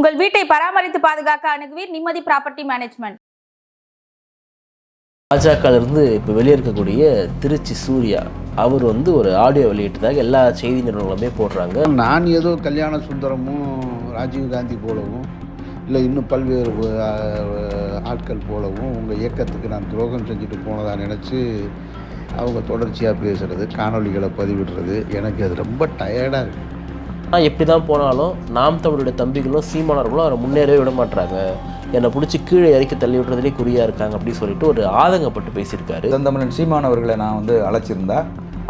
உங்கள் வீட்டை பராமரித்து பாதுகாக்க அணுகுவீர் நிம்மதி ப்ராப்பர்ட்டி மேனேஜ்மெண்ட். பாஜகவிலிருந்து இப்போ வெளியே இருக்கக்கூடிய திருச்சி சூர்யா அவர் வந்து ஒரு ஆடியோ வெளியிட்டதாக எல்லா செய்தி நிறுவனங்களுமே போடுறாங்க. நான் ஏதோ கல்யாண சுந்தரமும் ராஜீவ் காந்தி போலவும் இல்லை இன்னும் பல்வேறு ஆட்கள் போலவும் உங்கள் இயக்கத்துக்கு நான் துரோகம் செஞ்சுட்டு போனதா நினச்சி அவங்க தொடர்ச்சியாக பேசுகிறது காணொளிகளை பதிவிடுறது எனக்கு அது ரொம்ப டயர்டாக இருக்குது ஆனால் எப்படி தான் போனாலும் நாம் தமிழுடைய தம்பிகளும் சீமானவர்களும் அவரை முன்னேறவே விட மாட்டாங்க என்னை பிடிச்சி கீழே இறக்கி தள்ளி விடுறதுலேயே குறியாக இருக்காங்க அப்படின்னு சொல்லிட்டு ஒரு ஆதங்கப்பட்டு பேசியிருக்காரு. செந்தமிழன் சீமானவர்களை நான் வந்து அழைச்சிருந்தா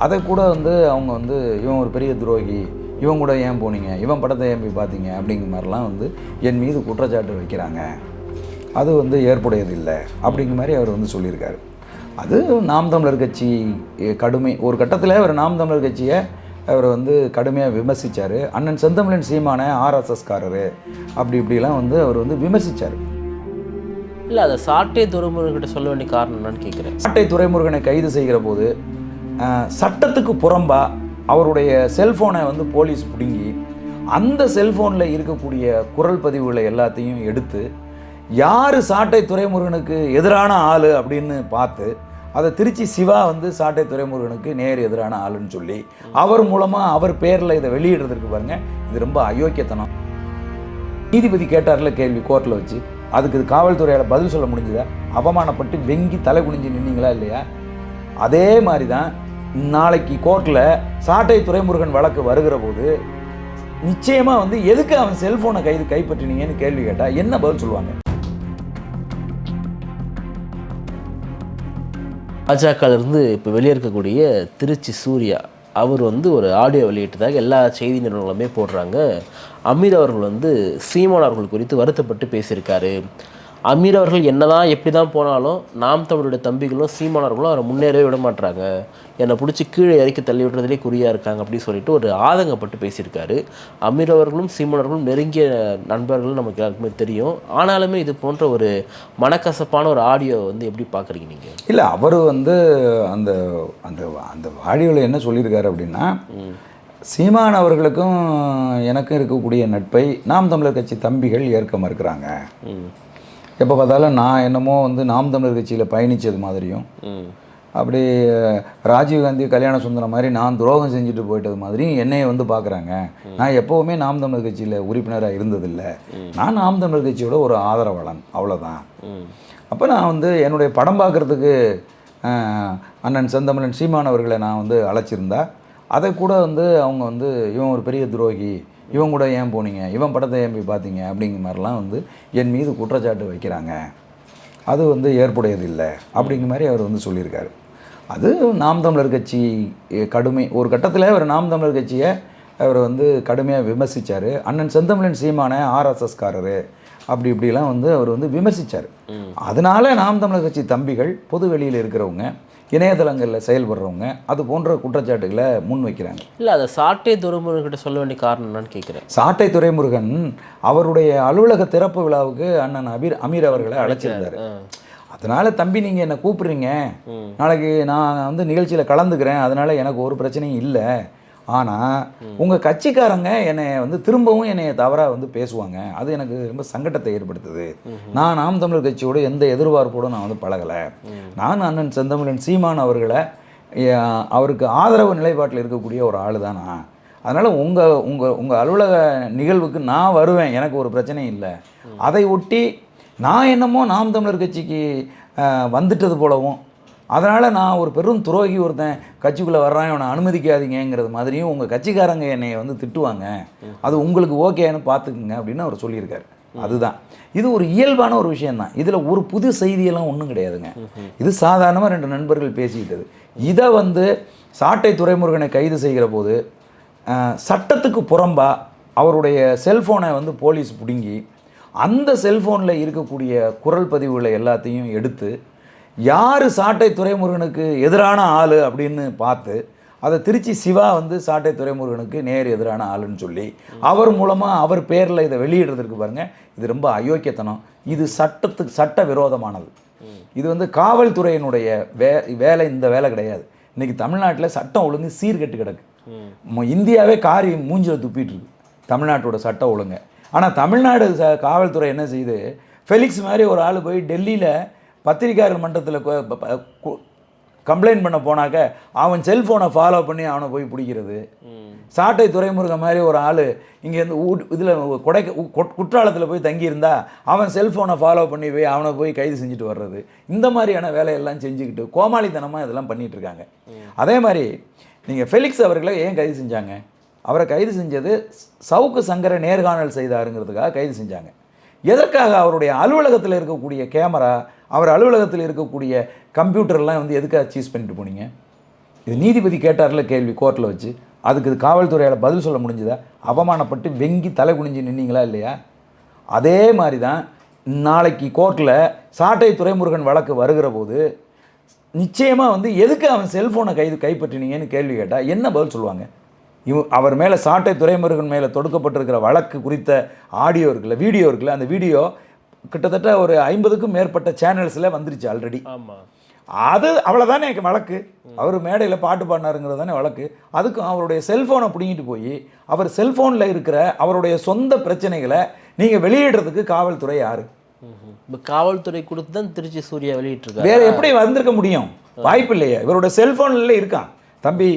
அதை கூட வந்து அவங்க வந்து இவன் ஒரு பெரிய துரோகி இவன் கூட ஏன் போனீங்க? இவன் படத்தை ஏன் போய் பார்த்தீங்க? அப்படிங்கிற மாதிரிலாம் வந்து என் மீது குற்றச்சாட்டு வைக்கிறாங்க. அது வந்து ஏற்புடையதில்லை அப்படிங்கிற மாதிரி அவர் வந்து சொல்லியிருக்காரு. அது நாம் தமிழர் கட்சி கடுமை. ஒரு கட்டத்தில் அவர் நாம் தமிழர் கட்சியை அவர் வந்து கடுமையாக விமர்சித்தார் அண்ணன் செந்தமிழன் சீமான ஆர்எஸ்எஸ்காரரு. அப்படி இப்படிலாம் வந்து அவர் வந்து விமர்சித்தார் இல்லை அதை சாட்டை துறைமுருகிட்ட சொல்ல வேண்டிய காரணம் என்னன்னு கேட்குறேன் சாட்டை துரைமுருகனை கைது செய்கிற போது சட்டத்துக்கு புறம்பா அவருடைய செல்ஃபோனை வந்து போலீஸ் பிடுங்கி அந்த செல்ஃபோனில் இருக்கக்கூடிய குரல் பதிவுகளை எல்லாத்தையும் எடுத்து யார் சாட்டை துரைமுருகனுக்கு எதிரான ஆள் அப்படின்னு பார்த்து அதை திருச்சி சிவா வந்து சாட்டை துறைமுருகனுக்கு நேர் எதிரான ஆளுன்னு சொல்லி அவர் மூலமாக அவர் பேரில் இதை வெளியிடுறதுக்கு பாருங்க இது ரொம்ப அயோக்கியத்தனம். நீதிபதி கேட்டார்ல கேள்வி கோர்ட்டில் வச்சு அதுக்கு இது காவல்துறையால் பதில் சொல்ல முடிஞ்சதா? அவமானப்பட்டு வெங்கி தலை குனிஞ்சு நின்னீங்களா இல்லையா? அதே மாதிரி தான் நாளைக்கு கோர்ட்டில் சாட்டை துறைமுருகன் வழக்கு வருகிற போது நிச்சயமாக வந்து எதுக்கு அவன் செல்ஃபோனை கைது கைப்பற்றினீங்கன்னு கேள்வி கேட்டால் என்ன பதில் சொல்லுவாங்க? பாஜகவிலிருந்து இப்போ வெளியே இருக்கக்கூடிய திருச்சி சூர்யா அவர் வந்து ஒரு ஆடியோ வெளியிட்டதாக எல்லா செய்தி நிறுவனங்களுமே போடுறாங்க. அமீர் அவர்கள் வந்து சீமான் அவர்கள் குறித்து வருத்தப்பட்டு பேசியிருக்காரு. அமீர் அவர்கள் என்னதான் எப்படி தான் போனாலும் நாம் தமிழுடைய தம்பிகளும் சீமானவர்களும் அவரை முன்னேறவே விட மாட்டாங்க என்னை பிடிச்சி கீழே இறக்கி தள்ளி விட்டுறதுலேயே குறியாக இருக்காங்க அப்படின்னு சொல்லிட்டு ஒரு ஆதங்கப்பட்டு பேசியிருக்காரு. அமீர் அவர்களும் சீமானவர்களும் நெருங்கிய நண்பர்கள் நமக்கு எல்லாருக்குமே தெரியும். ஆனாலுமே இது போன்ற ஒரு மனக்கசப்பான ஒரு ஆடியோ வந்து எப்படி பார்க்குறீங்க நீங்கள் இல்லை அவர் வந்து அந்த அந்த அந்த ஆடியோவில் என்ன சொல்லியிருக்காரு அப்படின்னா சீமான் அவர்களுக்கும் எனக்கும் இருக்கக்கூடிய நட்பை நாம் தமிழர் கட்சி தம்பிகள் ஏற்க மறுக்கிறாங்க. எப்போ பார்த்தாலும் நான் என்னமோ வந்து நாம் தமிழர் கட்சியில் பயணித்தது மாதிரியும் அப்படி ராஜீவ்காந்தி கல்யாண சுந்தரம் மாதிரி நான் துரோகம் செஞ்சுட்டு போயிட்டது மாதிரி என்னைய வந்து பார்க்குறாங்க. நான் எப்போவுமே நாம் தமிழர் கட்சியில் உறுப்பினராக இருந்ததில்லை. நான் நாம் தமிழர் கட்சியோட ஒரு ஆதரவாளன் அவ்வளோதான் அப்போ நான் வந்து என்னுடைய படம் பார்க்குறதுக்கு அண்ணன் செந்தமிழன் சீமான் அவர்களை நான் வந்து அழைச்சிருந்தா அதை கூட வந்து அவங்க வந்து இவன் ஒரு பெரிய துரோகி இவன் கூட ஏன் போனீங்க? இவன் படத்தை ஏன் போய் பார்த்தீங்க? அப்படிங்கிற மாதிரிலாம் வந்து என் மீது குற்றச்சாட்டு வைக்கிறாங்க. அது வந்து ஏற்புடையதில்லை அப்படிங்கிற மாதிரி அவர் வந்து சொல்லியிருக்காரு. அது நாம் தமிழர் கட்சி கடுமை. ஒரு கட்டத்தில் அவர் நாம் தமிழர் கட்சியை அவர் வந்து கடுமையாக விமர்சித்தார் அண்ணன் செந்தமிழன் சீமான ஆர்எஸ்எஸ்காரரு அப்படி இப்படிலாம் வந்து அவர் வந்து விமர்சித்தார் அதனால நாம் தமிழர் கட்சி தம்பிகள் பொது வெளியில் இருக்கிறவங்க இணையதளங்களில் செயல்படுறவங்க அது போன்ற குற்றச்சாட்டுகளை முன் வைக்கிறாங்க. இல்லை அதை சாட்டை துறைமுருகிட்ட சொல்ல வேண்டிய காரணம் என்னன்னு கேட்குறேன் சாட்டை துரைமுருகன் அவருடைய அலுவலக திறப்பு விழாவுக்கு அண்ணன் அபீர் அமீர் அவர்களை அழைச்சிருந்தார். அதனால தம்பி நீங்கள் என்னை கூப்பிடுறீங்க? நாளைக்கு நான் வந்து நிகழ்ச்சியில் கலந்துக்கிறேன். அதனால எனக்கு ஒரு பிரச்சனையும் இல்லை. ஆனால் உங்கள் கட்சிக்காரங்க என்னை வந்து திரும்பவும் என்னை தவறாக வந்து பேசுவாங்க. அது எனக்கு ரொம்ப சங்கடத்தை ஏற்படுத்துது. நான் நாம் தமிழர் கட்சியோட எந்த எதிர்பார்ப்போடும் நான் வந்து பழகலை. நான் அண்ணன் செந்தமிழன் சீமான் அவர்களை அவருக்கு ஆதரவு நிலைப்பாட்டில் இருக்கக்கூடிய ஒரு ஆள் தான் நான். அதனால் உங்கள் உங்கள் உங்கள் அலுவலக நிகழ்வுக்கு நான் வருவேன். எனக்கு ஒரு பிரச்சனையும் இல்லை. அதை ஒட்டி நான் என்னமோ நாம் தமிழர் கட்சிக்கு வந்துட்டது போலவும் அதனால் நான் ஒரு பெரும் துரோகி ஒருத்தன் கட்சிக்குள்ளே வர்றான் இவனை அனுமதிக்காதீங்கங்கிறது மாதிரியும் உங்கள் கட்சிக்காரங்க என்னை வந்து திட்டுவாங்க. அது உங்களுக்கு ஓகேன்னு பார்த்துக்குங்க அப்படின்னு அவர் சொல்லியிருக்காரு. அதுதான். இது ஒரு இயல்பான ஒரு விஷயந்தான் இதில் ஒரு புது செய்தியெல்லாம் ஒன்றும் கிடையாதுங்க. இது சாதாரணமாக ரெண்டு நண்பர்கள் பேசிக்கிட்டது இதை வந்து சாட்டை துறைமுருகனை கைது செய்கிற போது சட்டத்துக்கு புறம்பா அவருடைய செல்ஃபோனை வந்து போலீஸ் பிடுங்கி அந்த செல்ஃபோனில் இருக்கக்கூடிய குரல் பதிவுகளை எல்லாத்தையும் எடுத்து யார் சாட்டை துறைமுருகனுக்கு எதிரான ஆள் அப்படின்னு பார்த்து அதை திருச்சி சிவா வந்து சாட்டை துறைமுருகனுக்கு நேர் எதிரான ஆளுன்னு சொல்லி அவர் மூலமாக அவர் பேரில் இதை வெளியிடுறதுக்கு பாருங்கள் இது ரொம்ப அயோக்கியத்தனம். இது சட்டத்துக்கு சட்ட விரோதமானது. இது வந்து காவல்துறையினுடைய வே வேலை இந்த வேலை கிடையாது. இன்னைக்கு தமிழ்நாட்டில் சட்டம் ஒழுங்கு சீர்கெட்டு கிடக்கு. இந்தியாவே காரி மூஞ்சில் துப்பிட்டு இருக்கு. தமிழ்நாட்டோட சட்ட ஒழுங்கு. ஆனால் தமிழ்நாடு ச காவல்துறை என்ன செய்யுது? ஃபெலிக்ஸ் மாதிரி ஒரு ஆள் போய் டெல்லியில் பத்திரிக்கையாளர் மன்றத்தில் கம்ப்ளைண்ட் பண்ண போனாக்க அவன் செல்ஃபோனை ஃபாலோ பண்ணி அவனை போய் பிடிக்கிறது. சாட்டை துறைமுருகன் மாதிரி ஒரு ஆள் இங்கேருந்து ஊ இதில் கொடை குற்றாலத்தில் போய் தங்கியிருந்தா அவன் செல்ஃபோனை ஃபாலோ பண்ணி போய் அவனை போய் கைது செஞ்சுட்டு வர்றது. இந்த மாதிரியான வேலையெல்லாம் செஞ்சுக்கிட்டு கோமாளித்தனமாக இதெல்லாம் பண்ணிட்டு இருக்காங்க. அதே மாதிரி நீங்கள் ஃபெலிக்ஸ் அவர்களை ஏன் கைது செஞ்சாங்க? அவரை கைது செஞ்சது சவுக்கு சங்கரை நேர்காணல் செய்தாருங்கிறதுக்காக கைது செஞ்சாங்க. எதற்காக அவருடைய அலுவலகத்தில் இருக்கக்கூடிய கேமரா அவர் அலுவலகத்தில் இருக்கக்கூடிய கம்ப்யூட்டர்லாம் வந்து எதுக்காக சீஸ் பண்ணிட்டு போனீங்க? இது நீதிபதி கேட்டார்ல கேள்வி கோர்ட்டில் வச்சு. அதுக்கு இது காவல்துறையால் பதில் சொல்ல முடிஞ்சதா? அவமானப்பட்டு வெங்கி தலை குனிஞ்சு நின்னீங்களா இல்லையா? அதே மாதிரி தான் நாளைக்கு கோர்ட்டில் சாட்டை துறைமுருகன் வழக்கு வருகிற போது நிச்சயமாக வந்து எதுக்கு அவன் செல்ஃபோனை கைது கைப்பற்றினீங்கன்னு கேள்வி கேட்டால் என்ன பதில் சொல்லுவாங்க? இவ அவர் மேலே சாட்டை துறைமுருகன் மேலே தொடுக்கப்பட்டிருக்கிற வழக்கு குறித்த ஆடியோ இருக்குல்ல வீடியோ இருக்குல்ல அந்த வீடியோ கிட்டத்தட்ட ஒரு ஐம்பதுக்கும் மேற்பட்ட சேனல்ஸில் வந்துருச்சு ஆல்ரெடி அது அவ்வளோதானே வழக்கு? அவர் மேடையில் பாட்டு பாடினாருங்கிறது தானே வழக்கு? அதுக்கும் அவருடைய செல்ஃபோனை பிடுங்கிட்டு போய் அவர் செல்ஃபோனில் இருக்கிற அவருடைய சொந்த பிரச்சனைகளை நீங்கள் வெளியிடுறதுக்கு காவல்துறை யாரு? இப்போ காவல்துறை கொடுத்து தான் திருச்சி சூர்யா வெளியிட்டிருக்காரு. வேற எப்படி வந்திருக்க முடியும்? வாய்ப்பு இல்லையே இவரோட செல்ஃபோன்ல இருக்கான் தம்பி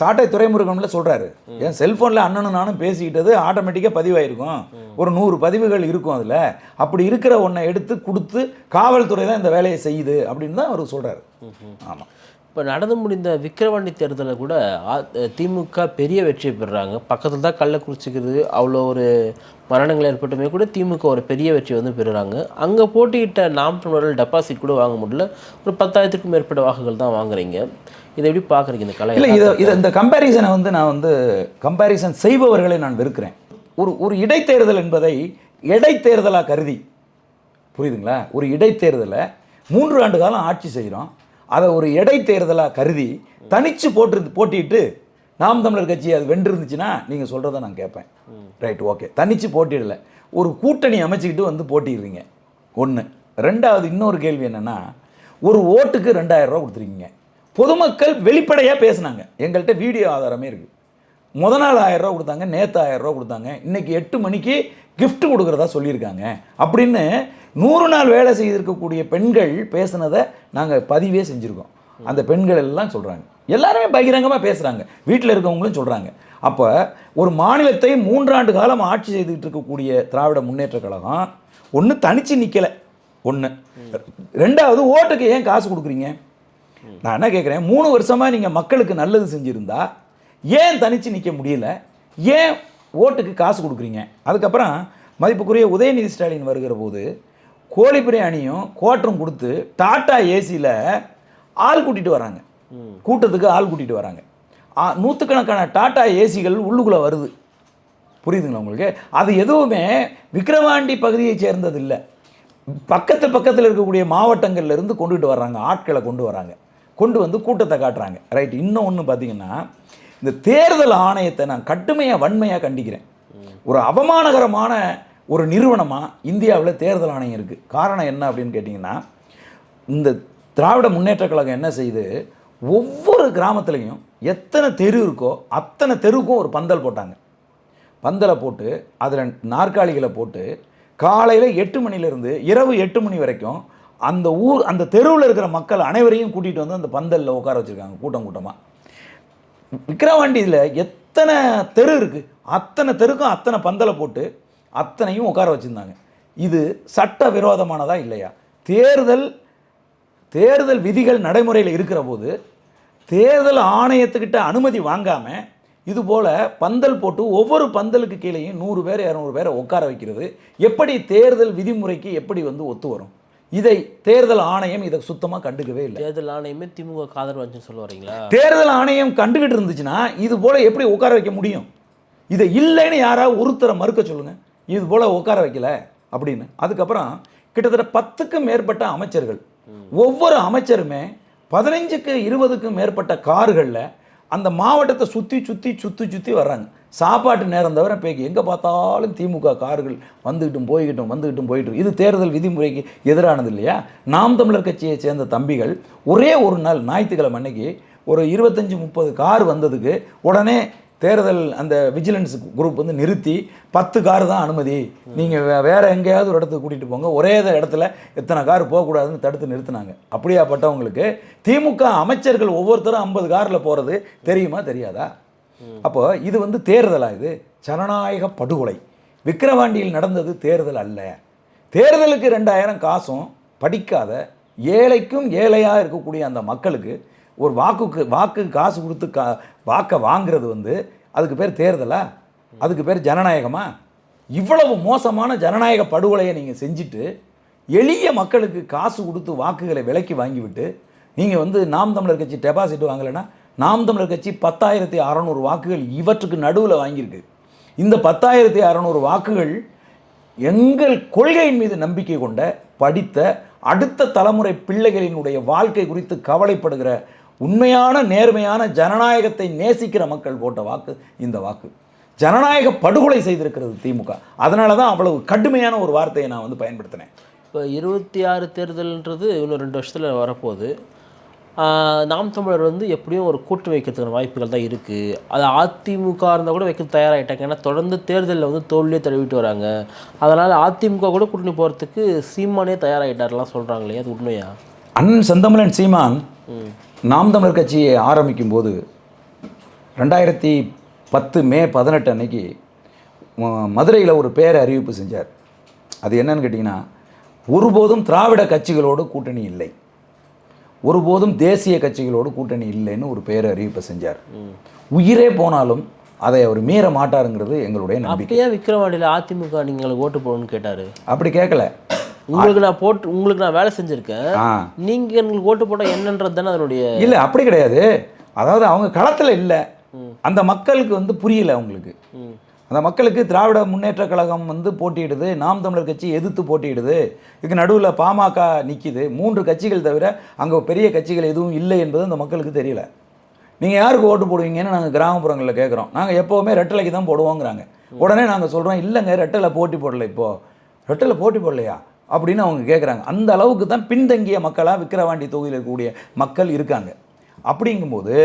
சாட்டை துறைமுருகன்ல சொல்றாரு. என் செல்ஃபோனில் அண்ணனும் நானும் பேசிக்கிட்டது ஆட்டோமேட்டிக்காக பதிவாயிருக்கும். ஒரு நூறு பதிவுகள் இருக்கும் அதில். அப்படி இருக்கிற ஒன்றை எடுத்து கொடுத்து காவல்துறை தான் இந்த வேலையை செய்யுது அப்படின்னு தான் அவர் சொல்றாரு. ஆமாம் இப்போ நடந்து முடிந்த விக்கிரவாண்டி தேர்தலில் கூட திமுக பெரிய வெற்றி பெறுறாங்க. பக்கத்தில் தான் கள்ளக்குறிச்சிக்கிறது அவ்வளோ ஒரு மரணங்கள் ஏற்பட்டுமே கூட திமுக ஒரு பெரிய வெற்றி வந்து பெறுறாங்க. அங்கே போட்டியிட்ட நாம் தமிழர்கள் டெபாசிட் கூட வாங்க முடியல. ஒரு பத்தாயிரத்துக்கும் மேற்பட்ட வாக்குகள் தான் வாங்குறீங்க. இதை எப்படி பார்க்குறீங்க இந்த கலை இல்லை இதை இதை இந்த கம்பேரிசனை வந்து நான் வந்து கம்பேரிசன் செய்பவர்களை நான் வெறுக்கிறேன். ஒரு ஒரு இடைத்தேர்தல் என்பதை இடைத்தேர்தலாக கருதி. புரியுதுங்களா? ஒரு இடைத்தேர்தலை மூன்று ஆண்டு காலம் ஆட்சி செய்கிறோம் அதை ஒரு இடைத்தேர்தலாக கருதி தனிச்சு போட்டு போட்டிட்டு நாம் தமிழர் கட்சி அது வென்றிருந்துச்சுன்னா நீங்கள் சொல்கிறத நான் கேட்பேன். ரைட் ஓகே தனிச்சு போட்டிடல. ஒரு கூட்டணி அமைச்சிக்கிட்டு வந்து போட்டிடுறீங்க. ஒன்று ரெண்டாவது இன்னொரு கேள்வி என்னென்னா ஒரு ஓட்டுக்கு ரெண்டாயிரம் ரூபா கொடுத்துருக்கீங்க. பொதுமக்கள் வெளிப்படையாக பேசுனாங்க. எங்கள்கிட்ட வீடியோ ஆதாரமே இருக்குது முத நாள் ஆயிரம் ரூபா கொடுத்தாங்க நேற்று ஆயிரம் ரூபா கொடுத்தாங்க. இன்னைக்கு எட்டு மணிக்கு கிஃப்ட் கொடுக்குறதா சொல்லியிருக்காங்க. அப்படின்னு நூறு நாள் வேலை செய்திருக்கக்கூடிய பெண்கள் பேசுனதை நாங்கள் பதிவே செஞ்சுருக்கோம். அந்த பெண்கள் எல்லாம் சொல்கிறாங்க எல்லாருமே பகிரங்கமாக பேசுகிறாங்க வீட்டில் இருக்கவங்களும் சொல்கிறாங்க அப்போ ஒரு மாநிலத்தை மூன்றாண்டு காலம் ஆட்சி செய்துக்கிட்டு இருக்கக்கூடிய திராவிட முன்னேற்றக் கழகம் ஒன்று தனிச்சு நிற்கலை ஒன்று ரெண்டாவது ஓட்டுக்கு ஏன் காசு கொடுக்குறீங்க? நான் என்ன கேட்குறேன் மூணு வருஷமாக நீங்கள் மக்களுக்கு நல்லது செஞ்சுருந்தா ஏன் தனித்து நிற்க முடியல? ஏன் ஓட்டுக்கு காசு கொடுக்குறீங்க. அதுக்கப்புறம் மதிப்புக்குரிய உதயநிதி ஸ்டாலின் வருகிற போது கோழி பிரியாணியும் கோட்டரும் கொடுத்து டாட்டா ஏசியில் ஆள் கூட்டிகிட்டு வராங்க. கூட்டத்துக்கு ஆள் கூட்டிகிட்டு வராங்க. நூற்றுக்கணக்கான டாட்டா ஏசிகள் உள்ளுக்குள்ளே வருது. புரியுதுங்களா உங்களுக்கு? அது எதுவுமே விக்கிரவாண்டி பகுதியை சேர்ந்தது இல்லை பக்கத்து பக்கத்தில் இருக்கக்கூடிய மாவட்டங்கள்ல இருந்து கொண்டுட்டு வர்றாங்க. ஆட்களை கொண்டு வராங்க கொண்டு வந்து கூட்டத்தை காட்டுறாங்க. ரைட் இன்னும் ஒன்று பார்த்தீங்கன்னா இந்த தேர்தல் ஆணையத்தை நான் கடுமையாக வன்மையாக கண்டிக்கிறேன். ஒரு அவமானகரமான ஒரு நிறுவனமாக இந்தியாவில் தேர்தல் ஆணையம் இருக்குது காரணம் என்ன அப்படின்னு கேட்டிங்கன்னா இந்த திராவிட முன்னேற்றக் கழகம் என்ன செய்யுது ஒவ்வொரு கிராமத்துலேயும் எத்தனை தெரு இருக்கோ அத்தனை தெருக்கும் ஒரு பந்தல் போட்டாங்க. பந்தலை போட்டு அதில் நாற்காலிகளை போட்டு காலையில் எட்டு மணிலேருந்து இரவு எட்டு மணி வரைக்கும் அந்த ஊர் அந்த தெருவில் இருக்கிற மக்கள் அனைவரையும் கூட்டிகிட்டு வந்து அந்த பந்தலில் உட்கார வச்சுருக்காங்க கூட்டம் கூட்டமாக விக்கிரவாண்டியில் எத்தனை தெரு இருக்குது அத்தனை தெருக்கும் அத்தனை பந்தலை போட்டு அத்தனையும் உட்கார வச்சுருந்தாங்க. இது சட்ட விரோதமானதா இல்லையா? தேர்தல் தேர்தல் விதிகள் நடைமுறையில் இருக்கிற போது தேர்தல் ஆணையத்துக்கிட்ட அனுமதி வாங்காமல் இதுபோல் பந்தல் போட்டு ஒவ்வொரு பந்தலுக்கு கீழேயும் நூறு பேர் இரநூறு பேரை உட்கார வைக்கிறது. எப்படி தேர்தல் விதிமுறைக்கு எப்படி வந்து ஒத்து வரும்? இதை தேர்தல் ஆணையம் இதை சுத்தமாக கண்டுக்கவே இல்லை. தேர்தல் ஆணையமே திமுக ஆதரவு வந்துச்சுன்னு சொல்ல வரீங்களா? தேர்தல் ஆணையம் கண்டுகிட்டு இருந்துச்சுன்னா இது போல எப்படி உட்கார வைக்க முடியும்? இதை இல்லைன்னு யாராவது ஒருத்தரை மறுக்க சொல்லுங்க. இது போல உட்கார வைக்கல அப்படின்னு. அதுக்கப்புறம் கிட்டத்தட்ட பத்துக்கும் மேற்பட்ட அமைச்சர்கள். ஒவ்வொரு அமைச்சருமே பதினஞ்சுக்கு இருபதுக்கும் மேற்பட்ட கார்களில் அந்த மாவட்டத்தை சுற்றி சுற்றி சுற்றி சுற்றி வர்றாங்க. சாப்பாட்டு நேரம் தவிர பேக்கி எங்கே பார்த்தாலும் திமுக கார்கள் வந்துக்கிட்டும் போய்கிட்டும் வந்துக்கிட்டும் போயிட்டும் இது தேர்தல் விதிமுறைக்கு எதிரானது இல்லையா? நாம் தமிழர் கட்சியை சேர்ந்த தம்பிகள் ஒரே ஒரு நாள் ஞாயிற்றுக்கிழமை அன்னைக்கு ஒரு இருபத்தஞ்சி முப்பது கார் வந்ததுக்கு உடனே தேர்தல் அந்த விஜிலன்ஸ் குரூப் வந்து நிறுத்தி பத்து கார் தான் அனுமதி. நீங்கள் வே வேறு எங்கேயாவது ஒரு இடத்துக்கு கூட்டிகிட்டு போங்க. ஒரே இடத்துல எத்தனை கார் போகக்கூடாதுன்னு தடுத்து நிறுத்தினாங்க. அப்படியாப்பட்டவங்களுக்கு திமுக அமைச்சர்கள் ஒவ்வொருத்தரும் ஐம்பது காரில் போகிறது தெரியுமா தெரியாதா? அப்போ இது வந்து தேர்தலாக இது? ஜனநாயக படுகொலை. விக்கிரவாண்டியில் நடந்தது தேர்தல் அல்ல. தேர்தலுக்கு ரெண்டாயிரம் காசும் படிக்காத ஏழைக்கும் ஏழையாக இருக்கக்கூடிய அந்த மக்களுக்கு ஒரு வாக்குக்கு வாக்கு காசு கொடுத்து கா வாக்கை வாங்குறது வந்து அதுக்கு பேர் தேர்தலா? அதுக்கு பேர் ஜனநாயகமா? இவ்வளவு மோசமான ஜனநாயக படுகொலையை நீங்கள் செஞ்சுட்டு எளிய மக்களுக்கு காசு கொடுத்து வாக்குகளை விலக்கி வாங்கிவிட்டு நீங்கள் வந்து நாம் தமிழர் கட்சி டெபாசிட் வாங்கலைன்னா நாம் தமிழர் கட்சி பத்தாயிரத்தி அறநூறு வாக்குகள் இவற்றுக்கு நடுவில் வாங்கியிருக்கு. இந்த பத்தாயிரத்தி அறநூறு வாக்குகள் எங்கள் கொள்கையின் மீது நம்பிக்கை கொண்ட படித்த அடுத்த தலைமுறை பிள்ளைகளினுடைய வாழ்க்கை குறித்து கவலைப்படுகிற உண்மையான நேர்மையான ஜனநாயகத்தை நேசிக்கிற மக்கள் போட்ட வாக்கு இந்த வாக்கு. ஜனநாயக படுகொலை செய்திருக்கிறது திமுக. அதனால தான் அவ்வளவு கடுமையான ஒரு வார்த்தையை நான் வந்து பயன்படுத்தினேன். இப்போ இருபத்தி ஆறு தேர்தல்ன்றது இன்னும் ரெண்டு வருஷத்தில் வரப்போகுது. நாம் தமிழர் வந்து எப்படியும் ஒரு கூட்டணி வைக்கிறதுக்கான வாய்ப்புகள் தான் இருக்குது அது அதிமுக இருந்தால் கூட வைக்க தயாராகிட்டாங்க ஏன்னா தொடர்ந்து தேர்தலில் வந்து தோல்வியே தழுவிட்டு வராங்க. அதனால் அதிமுக கூட கூட்டணி போகிறதுக்கு சீமானே தயாராகிட்டார்லாம் சொல்கிறாங்களே அது உண்மையா? அண்ணன் செந்தமிழன் சீமான் நாம் தமிழர் கட்சியை ஆரம்பிக்கும் போது ரெண்டாயிரத்தி பத்து மே பதினெட்டு அன்னைக்கு மதுரையில் ஒரு பேர அறிவிப்பு செஞ்சார். அது என்னன்னு கேட்டிங்கன்னா ஒருபோதும் திராவிட கட்சிகளோடு கூட்டணி இல்லை. ஒருபோதும் தேசிய கட்சிகளோடு கூட்டணி இல்லைன்னு ஒரு பேர அறிவிப்பை செஞ்சார். உயிரே போனாலும் அதை அவர் மீற மாட்டாருங்கிறது எங்களுடைய நம்பிக்கை. அப்பயே விக்ரவாண்டியில் அதிமுக நீங்கள் ஓட்டு போடணும்னு கேட்டார்? அப்படி கேட்கல உங்களுக்கு நான் போட்டு உங்களுக்கு நான் வேலை செஞ்சுருக்கேன். நீங்கள் எங்களுக்கு ஓட்டு போட்டால் என்னன்றது தானே அதனுடைய இல்லை அப்படி கிடையாது. அதாவது அவங்க களத்தில் இல்லை. அந்த மக்களுக்கு வந்து புரியல அவங்களுக்கு. அந்த மக்களுக்கு திராவிட முன்னேற்ற கழகம் வந்து போட்டியிடுது நாம் தமிழர் கட்சி எதிர்த்து போட்டியிடுது. இதுக்கு நடுவில் பாமக நிற்கிது மூன்று கட்சிகள் தவிர அங்கே பெரிய கட்சிகள் எதுவும் இல்லை என்பது அந்த மக்களுக்கு தெரியல. நீங்கள் யாருக்கு ஓட்டு போடுவீங்கன்னு நாங்கள் கிராமப்புறங்களில் கேட்குறோம் நாங்கள் எப்போவுமே ரெட்டலைக்கு தான் போடுவோங்கிறாங்க. உடனே நாங்கள் சொல்கிறோம் இல்லைங்க ரெட்டலை போட்டி போடல இப்போது ரெட்டலை போட்டி போடலையா? அப்படின்னு அவங்க கேட்குறாங்க அந்த அளவுக்கு தான் பின்தங்கிய மக்களாக விக்கிரவாண்டி தொகுதியில் இருக்கக்கூடிய மக்கள் இருக்காங்க. அப்படிங்கும்போது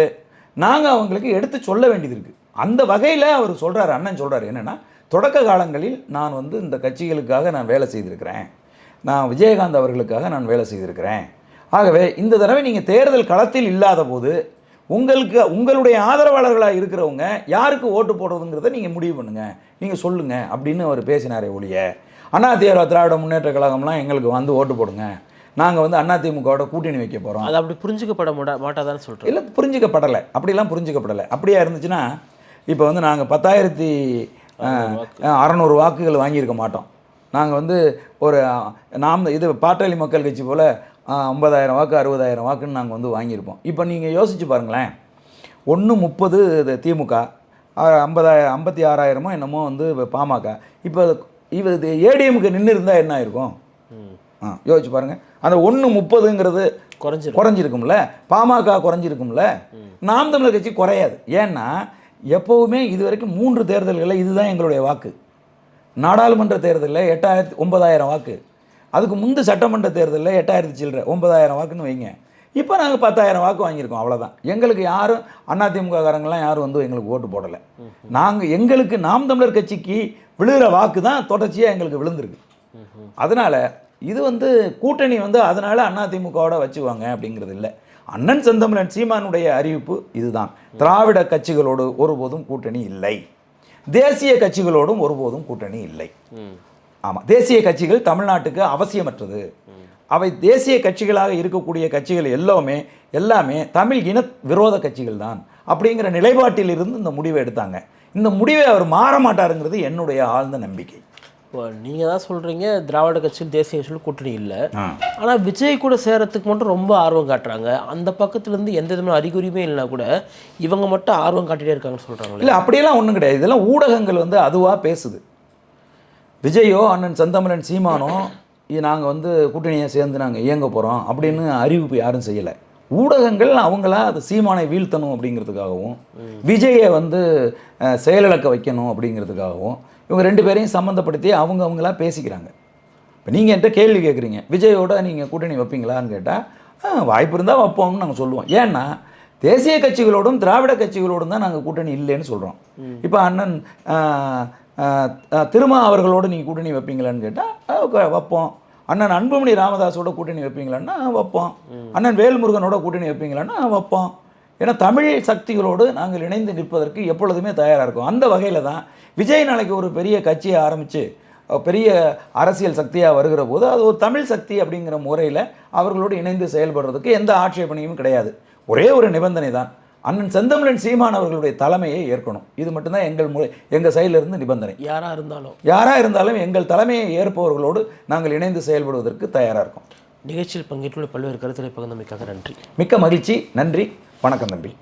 நாங்கள் அவங்களுக்கு எடுத்து சொல்ல வேண்டியது இருக்குது அந்த வகையில் அவர் சொல்கிறார் அண்ணன் சொல்கிறார் என்னென்னா தொடக்க காலங்களில் நான் வந்து இந்த கட்சிகளுக்காக நான் வேலை செய்திருக்கிறேன். நான் விஜயகாந்த் அவர்களுக்காக நான் வேலை செய்திருக்கிறேன். ஆகவே இந்த தடவை நீங்கள் தேர்தல் களத்தில் இல்லாத போது உங்களுக்கு உங்களுடைய ஆதரவாளர்களாக இருக்கிறவங்க யாருக்கு ஓட்டு போடுறதுங்கிறத நீங்கள் முடிவு பண்ணுங்கள் நீங்கள் சொல்லுங்கள் அப்படின்னு அவர் பேசினாரே ஒழிய. அதிமுக திராவிட முன்னேற்ற கழகம்லாம் எங்களுக்கு வந்து ஓட்டு போடுங்க. நாங்கள் வந்து அதிமுகவோட கூட்டணி வைக்க போகிறோம் அது அப்படி புரிஞ்சுக்கப்பட மாட்டா மாட்டாதான்னு சொல்கிறேன் இல்லை புரிஞ்சுக்கப்படலை. அப்படிலாம் புரிஞ்சுக்கப்படலை. அப்படியா இருந்துச்சுன்னா இப்போ வந்து நாங்கள் பத்தாயிரத்தி அறநூறு வாக்குகள் வாங்கியிருக்க மாட்டோம். நாங்கள் வந்து ஒரு நாம் இது பாட்டாளி மக்கள் கட்சி போல் ஐம்பதாயிரம் வாக்கு அறுபதாயிரம் வாக்குன்னு நாங்கள் வந்து வாங்கியிருப்போம். இப்போ நீங்கள் யோசிச்சு பாருங்களேன். ஒன்று முப்பது திமுக ஐம்பதாயிரம் ஐம்பத்தி ஆறாயிரமோ என்னமோ வந்து இப்ப பாமக. இப்போ இது இது ஏடிஎம்க்கு நின்று இருந்தால் என்ன ஆயிருக்கும்? ஆ யோசிச்சு பாருங்கள் அந்த ஒன்று முப்பதுங்கிறது குறைஞ்சிரும். குறைஞ்சிருக்கும்ல? பாமக குறைஞ்சிருக்கும்ல? நாம் தமிழர் கட்சி குறையாது. ஏன்னா எப்போவுமே இது வரைக்கும் மூன்று தேர்தல்களில் இதுதான் எங்களுடைய வாக்கு. நாடாளுமன்ற தேர்தலில் எட்டாயிரத்தி ஒன்பதாயிரம் வாக்கு. அதுக்கு முந்து சட்டமன்ற தேர்தலில் எட்டாயிரத்தி சில்லற ஒன்பதாயிரம் வாக்குன்னு வைங்க. இப்போ நாங்கள் பத்தாயிரம் வாக்கு வாங்கியிருக்கோம் அவ்வளோதான் எங்களுக்கு யாரும் அதிமுககாரங்களாம் யாரும் வந்து எங்களுக்கு ஓட்டு போடலை. நாங்கள் எங்களுக்கு நாம் தமிழர் கட்சிக்கு விழுகிற வாக்கு தான் தொடர்ச்சியாக எங்களுக்கு விழுந்திருக்கு. அதனால் இது வந்து கூட்டணி வந்து அதனால் அதிமுகவோட வச்சுக்குவாங்க அப்படிங்கிறது இல்லை. அண்ணன் செந்தமிழன் சீமானுடைய அறிவிப்பு இதுதான். திராவிட கட்சிகளோடு ஒருபோதும் கூட்டணி இல்லை. தேசிய கட்சிகளோடும் ஒருபோதும் கூட்டணி இல்லை. ஆமாம் தேசிய கட்சிகள் தமிழ்நாட்டுக்கு அவசியமற்றது. அவை தேசிய கட்சிகளாக இருக்கக்கூடிய கட்சிகள் எல்லாமே எல்லாமே தமிழ் இன விரோத கட்சிகள் தான் அப்படிங்கிற நிலைப்பாட்டில் இருந்து இந்த முடிவை எடுத்தாங்க. இந்த முடிவை அவர் மாற மாட்டாருங்கிறது என்னுடைய ஆழ்ந்த நம்பிக்கை. இப்போ நீங்கள் தான் சொல்கிறீங்க திராவிட கட்சியில் தேசிய கட்சியில் கூட்டணி இல்லை. ஆனால் விஜய் கூட சேரத்துக்கு மட்டும் ரொம்ப ஆர்வம் காட்டுறாங்க. அந்த பக்கத்துலேருந்து எந்த விதமான அறிகுறியுமே இல்லைனா கூட இவங்க மட்டும் ஆர்வம் காட்டிகிட்டே இருக்காங்கன்னு சொல்கிறாங்களே இல்லை அப்படியெல்லாம் ஒன்றும் கிடையாது. இதெல்லாம் ஊடகங்கள் வந்து அதுவாக பேசுது. விஜயோ அண்ணன் செந்தமிழன் சீமானோ நாங்கள் வந்து கூட்டணியை சேர்ந்து நாங்கள் இயங்க போகிறோம் அப்படின்னு அறிவிப்பு யாரும் செய்யலை. ஊடகங்கள் அவங்களா அது சீமானை வீழ்த்தணும் அப்படிங்கிறதுக்காகவும் விஜயை வந்து செயலிழக்க வைக்கணும் அப்படிங்கிறதுக்காகவும் இவங்க ரெண்டு பேரையும் சம்மந்தப்படுத்தி அவங்க அவங்களா பேசிக்கிறாங்க. இப்போ நீங்கள் என்கிட்ட கேள்வி கேட்குறீங்க விஜயோட நீங்கள் கூட்டணி வைப்பீங்களான்னு கேட்டால் வாய்ப்பு இருந்தால் வைப்போம்னு நாங்கள் சொல்லுவோம். ஏன்னா தேசிய கட்சிகளோடும் திராவிட கட்சிகளோடும் தான் நாங்கள் கூட்டணி இல்லைன்னு சொல்கிறோம் இப்போ அண்ணன் திருமா அவர்களோடு நீங்கள் கூட்டணி வைப்பீங்களான்னு கேட்டால் வைப்போம். அண்ணன் அன்புமணி ராமதாஸோட கூட்டணி வைப்பீங்களான்னா வைப்போம். அண்ணன் வேல்முருகனோட கூட்டணி வைப்பீங்களான்னா வைப்போம். ஏன்னா தமிழ் சக்திகளோடு நாங்கள் இணைந்து நிற்பதற்கு எப்பொழுதுமே தயாராக இருக்கோம். அந்த வகையில் தான் விஜய் நாளைக்கு ஒரு பெரிய கட்சியை ஆரம்பித்து பெரிய அரசியல் சக்தியாக வருகிற போது அது ஒரு தமிழ் சக்தி அப்படிங்கிற முறையில் அவர்களோடு இணைந்து செயல்படுறதுக்கு எந்த ஆட்சேபனையும் கிடையாது. ஒரே ஒரு நிபந்தனை தான். அண்ணன் செந்தமிழன் சீமான் அவர்களுடைய தலைமையை ஏற்கணும். இது மட்டும்தான் எங்கள் முறை எங்கள் சைடிலிருந்து நிபந்தனை. யாராக இருந்தாலும். யாராக இருந்தாலும் எங்கள் தலைமையை ஏற்பவர்களோடு நாங்கள் இணைந்து செயல்படுவதற்கு தயாராக இருக்கோம். நிகழ்ச்சியில் பங்கேற்றுள்ள பல்வேறு கருத்துக்களை பகிர்ந்தமைக்காக நன்றி. மிக்க மகிழ்ச்சி. நன்றி. வணக்கம் தம்பி.